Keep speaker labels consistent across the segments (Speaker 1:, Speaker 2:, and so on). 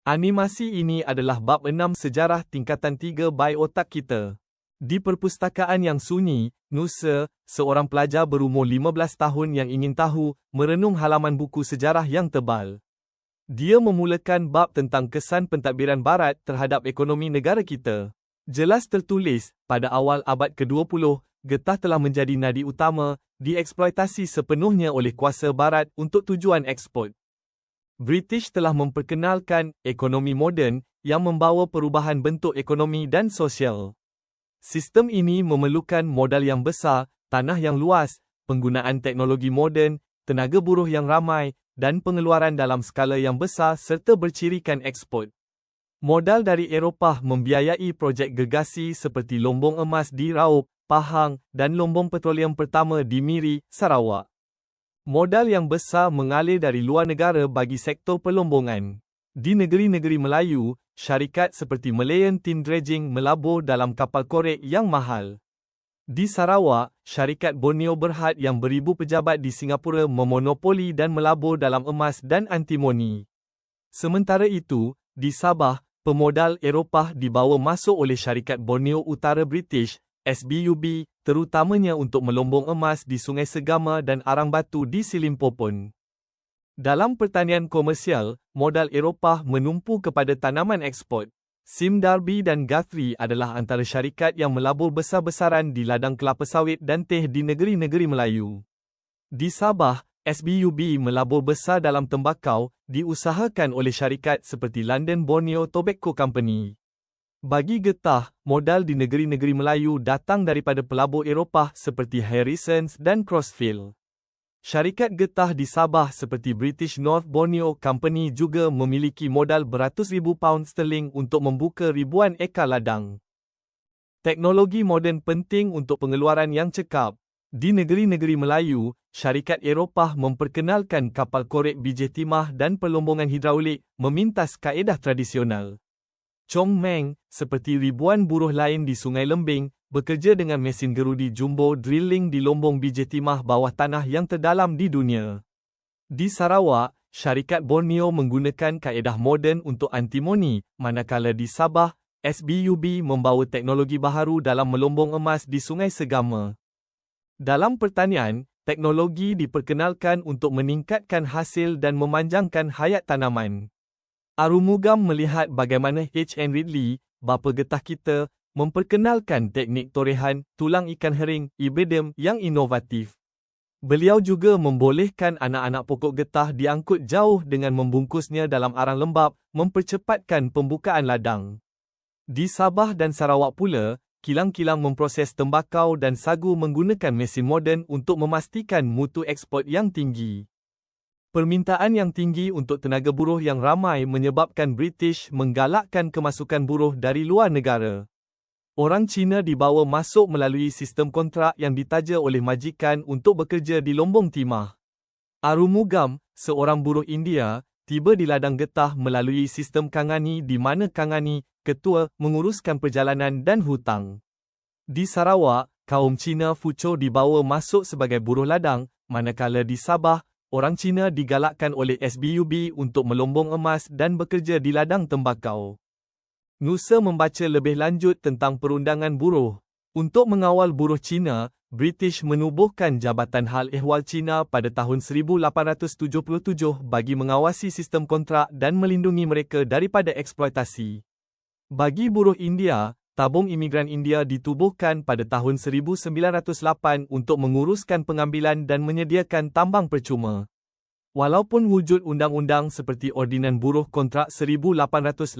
Speaker 1: Animasi ini adalah bab 6 sejarah tingkatan 3 by otak kita. Di perpustakaan yang sunyi, Nusa, seorang pelajar berumur 15 tahun yang ingin tahu, merenung halaman buku sejarah yang tebal. Dia memulakan bab tentang kesan pentadbiran barat terhadap ekonomi negara kita. Jelas tertulis, pada awal abad ke-20, getah telah menjadi nadi utama, dieksploitasi sepenuhnya oleh kuasa barat untuk tujuan ekspor. British telah memperkenalkan ekonomi moden yang membawa perubahan bentuk ekonomi dan sosial. Sistem ini memerlukan modal yang besar, tanah yang luas, penggunaan teknologi moden, tenaga buruh yang ramai dan pengeluaran dalam skala yang besar serta bercirikan ekspor. Modal dari Eropah membiayai projek gegasi seperti lombong emas di Raub, Pahang dan lombong petroleum pertama di Miri, Sarawak. Modal yang besar mengalir dari luar negara bagi sektor pelombongan. Di negeri-negeri Melayu, syarikat seperti Malayan Tin Dredging melabur dalam kapal korek yang mahal. Di Sarawak, syarikat Borneo Berhad yang beribu pejabat di Singapura memonopoli dan melabur dalam emas dan antimoni. Sementara itu, di Sabah, pemodal Eropah dibawa masuk oleh syarikat Borneo Utara British, SBUB, terutamanya untuk melombong emas di Sungai Segama dan arang batu di Silimpopon. Dalam pertanian komersial, modal Eropah menumpu kepada tanaman ekspor. Sim Darby dan Guthrie adalah antara syarikat yang melabur besar-besaran di ladang kelapa sawit dan teh di negeri-negeri Melayu. Di Sabah, SBUB melabur besar dalam tembakau, diusahakan oleh syarikat seperti London Borneo Tobacco Company. Bagi getah, modal di negeri-negeri Melayu datang daripada pelabur Eropah seperti Harrisons dan Crossfield. Syarikat getah di Sabah seperti British North Borneo Company juga memiliki modal beratus ribu pound sterling untuk membuka ribuan ekar ladang. Teknologi moden penting untuk pengeluaran yang cekap. Di negeri-negeri Melayu, syarikat Eropah memperkenalkan kapal korek biji timah dan pelombongan hidraulik memintas kaedah tradisional. Chong Meng, seperti ribuan buruh lain di Sungai Lembing, bekerja dengan mesin gerudi jumbo drilling di lombong biji timah bawah tanah yang terdalam di dunia. Di Sarawak, syarikat Borneo menggunakan kaedah moden untuk antimoni, manakala di Sabah, SBUB membawa teknologi baharu dalam melombong emas di Sungai Segama. Dalam pertanian, teknologi diperkenalkan untuk meningkatkan hasil dan memanjangkan hayat tanaman. Arumugam melihat bagaimana H. N. Ridley, bapa getah kita, memperkenalkan teknik torehan tulang ikan hering ibidem yang inovatif. Beliau juga membolehkan anak-anak pokok getah diangkut jauh dengan membungkusnya dalam arang lembap, mempercepatkan pembukaan ladang. Di Sabah dan Sarawak pula, kilang-kilang memproses tembakau dan sagu menggunakan mesin moden untuk memastikan mutu ekspor yang tinggi. Permintaan yang tinggi untuk tenaga buruh yang ramai menyebabkan British menggalakkan kemasukan buruh dari luar negara. Orang Cina dibawa masuk melalui sistem kontrak yang ditaja oleh majikan untuk bekerja di lombong timah. Arumugam, seorang buruh India, tiba di ladang getah melalui sistem Kangani di mana Kangani, ketua, menguruskan perjalanan dan hutang. Di Sarawak, kaum Cina Fucho dibawa masuk sebagai buruh ladang, manakala di Sabah, orang Cina digalakkan oleh SBUB untuk melombong emas dan bekerja di ladang tembakau. Nusa membaca lebih lanjut tentang perundangan buruh. Untuk mengawal buruh Cina, British menubuhkan Jabatan Hal Ehwal Cina pada tahun 1877 bagi mengawasi sistem kontrak dan melindungi mereka daripada eksploitasi. Bagi buruh India, tabung imigran India ditubuhkan pada tahun 1908 untuk menguruskan pengambilan dan menyediakan tambang percuma. Walaupun wujud undang-undang seperti Ordinan Buruh Kontrak 1882,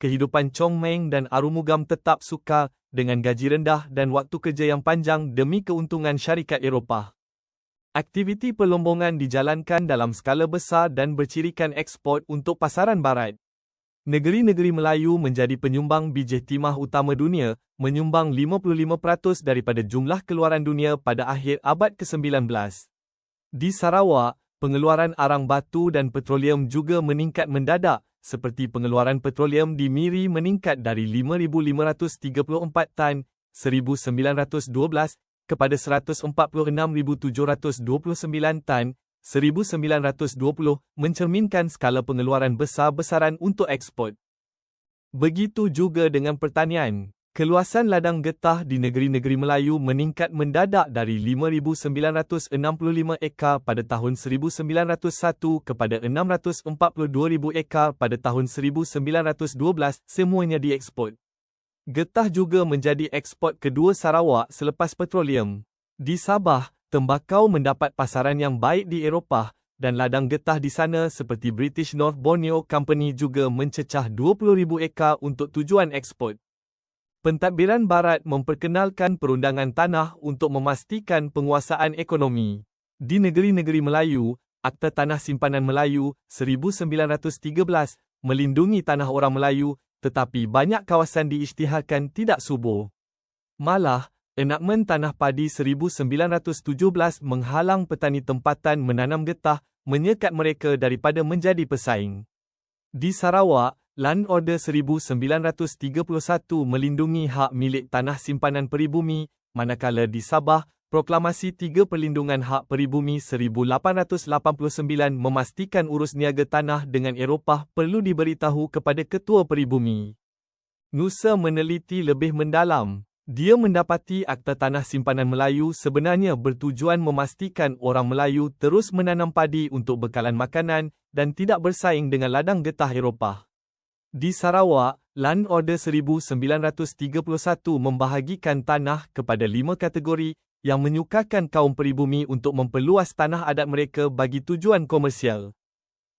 Speaker 1: kehidupan Chong Meng dan Arumugam tetap sukar dengan gaji rendah dan waktu kerja yang panjang demi keuntungan syarikat Eropah. Aktiviti pelombongan dijalankan dalam skala besar dan bercirikan ekspor untuk pasaran barat. Negeri-negeri Melayu menjadi penyumbang biji timah utama dunia, menyumbang 55% daripada jumlah keluaran dunia pada akhir abad ke-19. Di Sarawak, pengeluaran arang batu dan petroleum juga meningkat mendadak, seperti pengeluaran petroleum di Miri meningkat dari 5,534 tan 1912 kepada 146,729 tan 1920 mencerminkan skala pengeluaran besar-besaran untuk ekspor. Begitu juga dengan pertanian. Keluasan ladang getah di negeri-negeri Melayu meningkat mendadak dari 5,965 ekar pada tahun 1901 kepada 642,000 ekar pada tahun 1912 semuanya diekspor. Getah juga menjadi ekspor kedua Sarawak selepas petroleum. Di Sabah, tembakau mendapat pasaran yang baik di Eropah dan ladang getah di sana seperti British North Borneo Company juga mencecah 20,000 ekar untuk tujuan ekspor. Pentadbiran Barat memperkenalkan perundangan tanah untuk memastikan penguasaan ekonomi. Di negeri-negeri Melayu, Akta Tanah Simpanan Melayu 1913 melindungi tanah orang Melayu tetapi banyak kawasan diisytiharkan tidak subur. Malah, enakmen Tanah Padi 1917 menghalang petani tempatan menanam getah menyekat mereka daripada menjadi pesaing. Di Sarawak, Land Order 1931 melindungi hak milik tanah simpanan peribumi, manakala di Sabah, Proklamasi Tiga Perlindungan Hak Peribumi 1889 memastikan urus niaga tanah dengan Eropah perlu diberitahu kepada Ketua Peribumi. Nusa meneliti lebih mendalam. Dia mendapati Akta Tanah Simpanan Melayu sebenarnya bertujuan memastikan orang Melayu terus menanam padi untuk bekalan makanan dan tidak bersaing dengan ladang getah Eropah. Di Sarawak, Land Order 1931 membahagikan tanah kepada lima kategori yang menyukakan kaum peribumi untuk memperluas tanah adat mereka bagi tujuan komersial.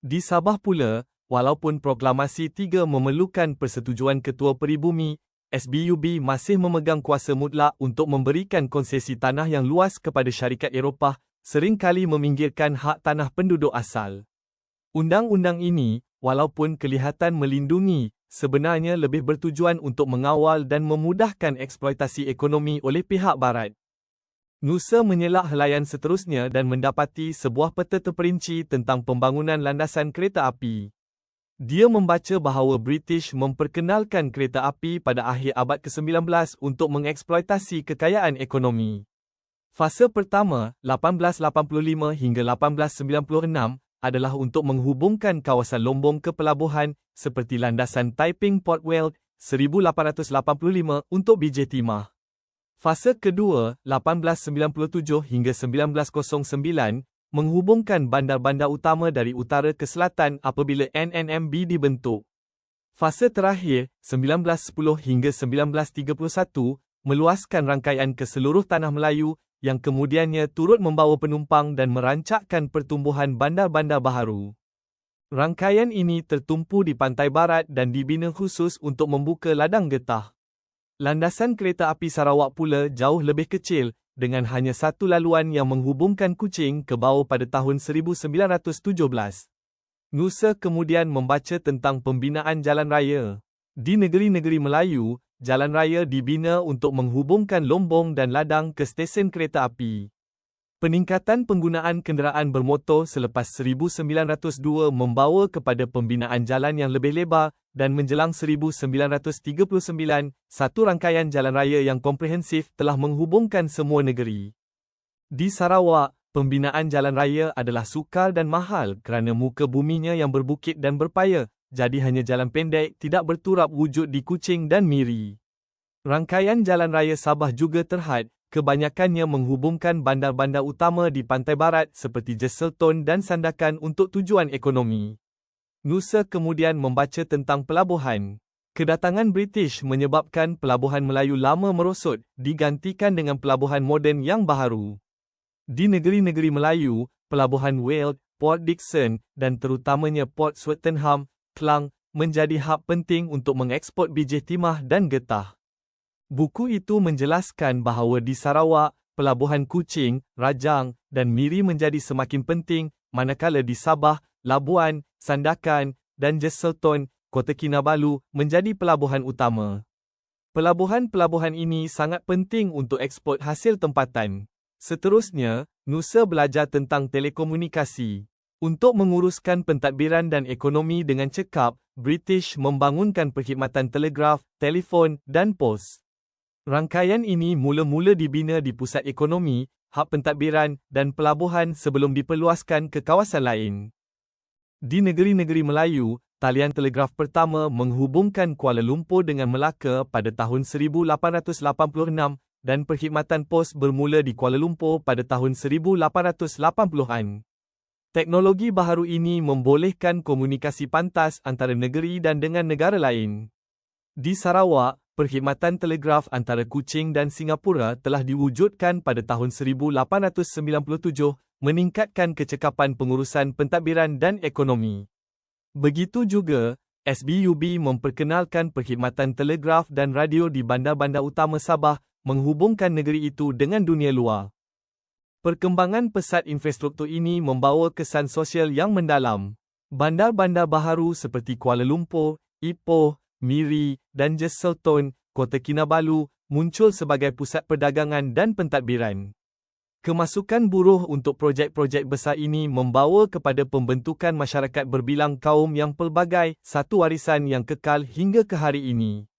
Speaker 1: Di Sabah pula, walaupun Proklamasi 3 memerlukan persetujuan Ketua Peribumi, SBUB masih memegang kuasa mutlak untuk memberikan konsesi tanah yang luas kepada syarikat Eropah, seringkali meminggirkan hak tanah penduduk asal. Undang-undang ini, walaupun kelihatan melindungi, sebenarnya lebih bertujuan untuk mengawal dan memudahkan eksploitasi ekonomi oleh pihak barat. Nusa menyelak helaian seterusnya dan mendapati sebuah peta terperinci tentang pembangunan landasan kereta api. Dia membaca bahawa British memperkenalkan kereta api pada akhir abad ke-19 untuk mengeksploitasi kekayaan ekonomi. Fasa pertama, 1885 hingga 1896, adalah untuk menghubungkan kawasan Lombong ke pelabuhan seperti landasan Taiping Port Weld 1885 untuk BJ Timah. Fasa kedua 1897 hingga 1909 menghubungkan bandar-bandar utama dari utara ke selatan apabila NNMB dibentuk. Fasa terakhir 1910 hingga 1931 meluaskan rangkaian ke seluruh tanah Melayu yang kemudiannya turut membawa penumpang dan merancakkan pertumbuhan bandar-bandar baharu. Rangkaian ini tertumpu di pantai barat dan dibina khusus untuk membuka ladang getah. Landasan kereta api Sarawak pula jauh lebih kecil dengan hanya satu laluan yang menghubungkan Kuching ke bawah pada tahun 1917. Nusa kemudian membaca tentang pembinaan jalan raya. Di negeri-negeri Melayu, jalan raya dibina untuk menghubungkan Lombong dan Ladang ke stesen kereta api. Peningkatan penggunaan kenderaan bermotor selepas 1902 membawa kepada pembinaan jalan yang lebih lebar dan menjelang 1939, satu rangkaian jalan raya yang komprehensif telah menghubungkan semua negeri. Di Sarawak, pembinaan jalan raya adalah sukar dan mahal kerana muka buminya yang berbukit dan berpaya, jadi hanya jalan pendek tidak berturap wujud di Kuching dan Miri. Rangkaian jalan raya Sabah juga terhad, kebanyakannya menghubungkan bandar-bandar utama di pantai barat seperti Jesselton dan Sandakan untuk tujuan ekonomi. Nusa kemudian membaca tentang pelabuhan. Kedatangan British menyebabkan pelabuhan Melayu lama merosot digantikan dengan pelabuhan moden yang baharu. Di negeri-negeri Melayu, pelabuhan Weld, Port Dickson dan terutamanya Port Swettenham Klang menjadi hak penting untuk mengeksport biji timah dan getah. Buku itu menjelaskan bahawa di Sarawak, pelabuhan Kuching, Rajang dan Miri menjadi semakin penting manakala di Sabah, Labuan, Sandakan dan Jesselton, Kota Kinabalu menjadi pelabuhan utama. Pelabuhan-pelabuhan ini sangat penting untuk ekspor hasil tempatan. Seterusnya, Nusa belajar tentang telekomunikasi. Untuk menguruskan pentadbiran dan ekonomi dengan cekap, British membangunkan perkhidmatan telegraf, telefon dan pos. Rangkaian ini mula-mula dibina di pusat ekonomi, hak pentadbiran dan pelabuhan sebelum diperluaskan ke kawasan lain. Di negeri-negeri Melayu, talian telegraf pertama menghubungkan Kuala Lumpur dengan Melaka pada tahun 1886 dan perkhidmatan pos bermula di Kuala Lumpur pada tahun 1880-an. Teknologi baharu ini membolehkan komunikasi pantas antara negeri dan dengan negara lain. Di Sarawak, perkhidmatan telegraf antara Kuching dan Singapura telah diwujudkan pada tahun 1897 meningkatkan kecekapan pengurusan pentadbiran dan ekonomi. Begitu juga, SBUB memperkenalkan perkhidmatan telegraf dan radio di bandar-bandar utama Sabah menghubungkan negeri itu dengan dunia luar. Perkembangan pesat infrastruktur ini membawa kesan sosial yang mendalam. Bandar-bandar baharu seperti Kuala Lumpur, Ipoh, Miri dan Jesselton, Kota Kinabalu, muncul sebagai pusat perdagangan dan pentadbiran. Kemasukan buruh untuk projek-projek besar ini membawa kepada pembentukan masyarakat berbilang kaum yang pelbagai, satu warisan yang kekal hingga ke hari ini.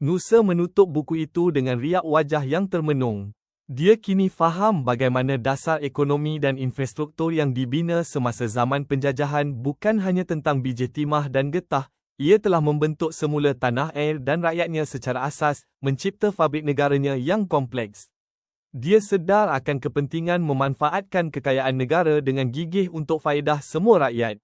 Speaker 1: Nusa menutup buku itu dengan riak wajah yang termenung. Dia kini faham bagaimana dasar ekonomi dan infrastruktur yang dibina semasa zaman penjajahan bukan hanya tentang biji timah dan getah, ia telah membentuk semula tanah air dan rakyatnya secara asas, mencipta fabrik negaranya yang kompleks. Dia sedar akan kepentingan memanfaatkan kekayaan negara dengan gigih untuk faedah semua rakyat.